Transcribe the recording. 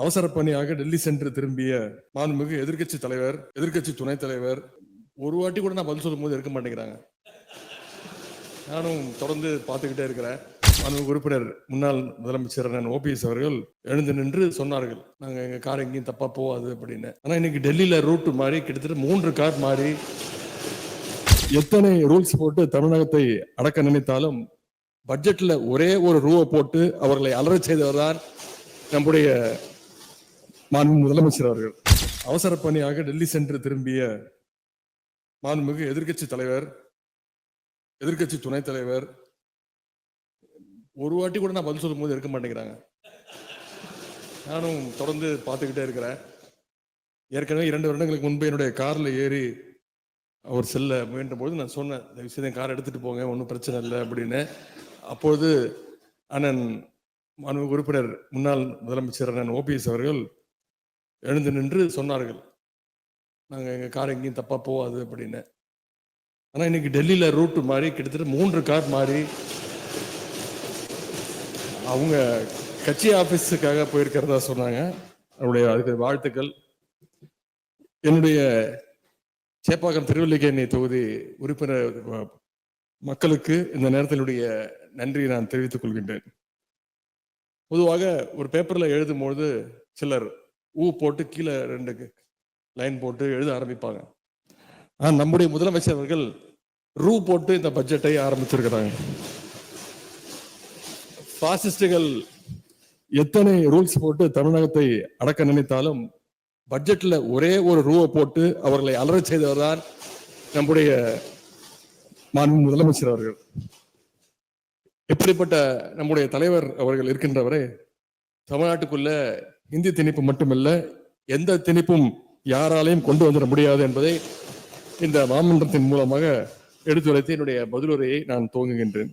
அவசர பணியாக டெல்லி சென்று திரும்பிய மாண்புமிகு எதிர்க்கட்சி தலைவர் எதிர்க்கட்சி துணைத் தலைவர் ஒரு வாட்டி கூட நான் பதில் சொல்லும் போது இருக்க மாட்டேங்கிறாங்க. நானும் தொடர்ந்து பார்த்துக்கிட்டே இருக்கிறேன். மாண்புமிகு உறுப்பினர் முன்னாள் முதலமைச்சர் அண்ணன் ஓபிஎஸ் அவர்கள் எழுந்து நின்று சொன்னார்கள். நாங்கள் எங்கள் கார் எங்கேயும் தப்பாக போகாது அப்படின்னு. ஆனால் இன்னைக்கு டெல்லியில் ரூட் மாறி கிட்டத்தட்ட மூன்று கார் மாறி எத்தனை ரூல்ஸ் போட்டு தமிழகத்தை அடக்க நினைத்தாலும் பட்ஜெட்ல ஒரே ஒரு ரூவை போட்டு அவர்களை அலறச் செய்தவர் தான் நம்முடைய மாண்பு முதலமைச்சர் அவர்கள். அவசர பணியாக டெல்லி சென்று திரும்பிய மாண்புமிகு எதிர்க்கட்சி தலைவர் எதிர்க்கட்சி துணைத் தலைவர் ஒரு வாட்டி கூட நான் பதில் சொல்லும் போது இருக்க மாட்டேங்கிறாங்க. நானும் தொடர்ந்து பார்த்துக்கிட்டே இருக்கிறேன். ஏற்கனவே இரண்டு வருடங்களுக்கு முன்பு என்னுடைய காரில் ஏறி அவர் செல்ல முயன்ற போது நான் சொன்னேன் இந்த விஷயத்தையும் கார் எடுத்துகிட்டு போங்க ஒன்றும் பிரச்சனை இல்லை அப்படின்னு. அப்பொழுது அண்ணன் மாண்பு உறுப்பினர் முன்னாள் முதலமைச்சர் அண்ணன் ஓபிஎஸ் அவர்கள் எழுந்து நின்று சொன்னார்கள் நாங்கள் எங்கள் கார் எங்கேயும் தப்பாக போகாது அப்படின்னு. ஆனால் இன்னைக்கு டெல்லியில் ரூட் மாறி கிட்டத்தட்ட மூன்று கார் மாறி அவங்க கட்சி ஆஃபீஸுக்காக போயிருக்கிறதா சொன்னாங்க. அவருடைய அதுக்கு வாழ்த்துக்கள். என்னுடைய சேப்பாக்கம் திருவல்லிக்கேணி தொகுதி உறுப்பினர் மக்களுக்கு இந்த நேரத்தினுடைய நன்றியை நான் தெரிவித்துக் கொள்கின்றேன். பொதுவாக ஒரு பேப்பரில் எழுதும்பொழுது சிலர் ஊ போட்டு கீழே ரெண்டு லைன் போட்டு எழுத ஆரம்பிப்பாங்க. ஆனால் நம்முடைய முதலமைச்சர் அவர்கள் ரூ போட்டு இந்த பட்ஜெட்டை ஆரம்பிச்சிருக்கிறாங்க. பாசிஸ்டுகள் எத்தனை ரூல்ஸ் போட்டு தமிழகத்தை அடக்க நினைத்தாலும் பட்ஜெட்ல ஒரே ஒரு ரூவை போட்டு அவர்களை அலறச் செய்தவர் தான் நம்முடைய மாண்பு முதலமைச்சர் அவர்கள். எப்படிப்பட்ட நம்முடைய தலைவர் அவர்கள் இருக்கின்றவரே தமிழ்நாட்டுக்குள்ள இந்தி திணிப்பு மட்டுமல்ல எந்த திணிப்பும் யாராலையும் கொண்டு வந்துட முடியாது என்பதை இந்த மாமன்றத்தின் மூலமாக எடுத்துரைத்து என்னுடைய பதிலுரையை நான் துவங்குகின்றேன்.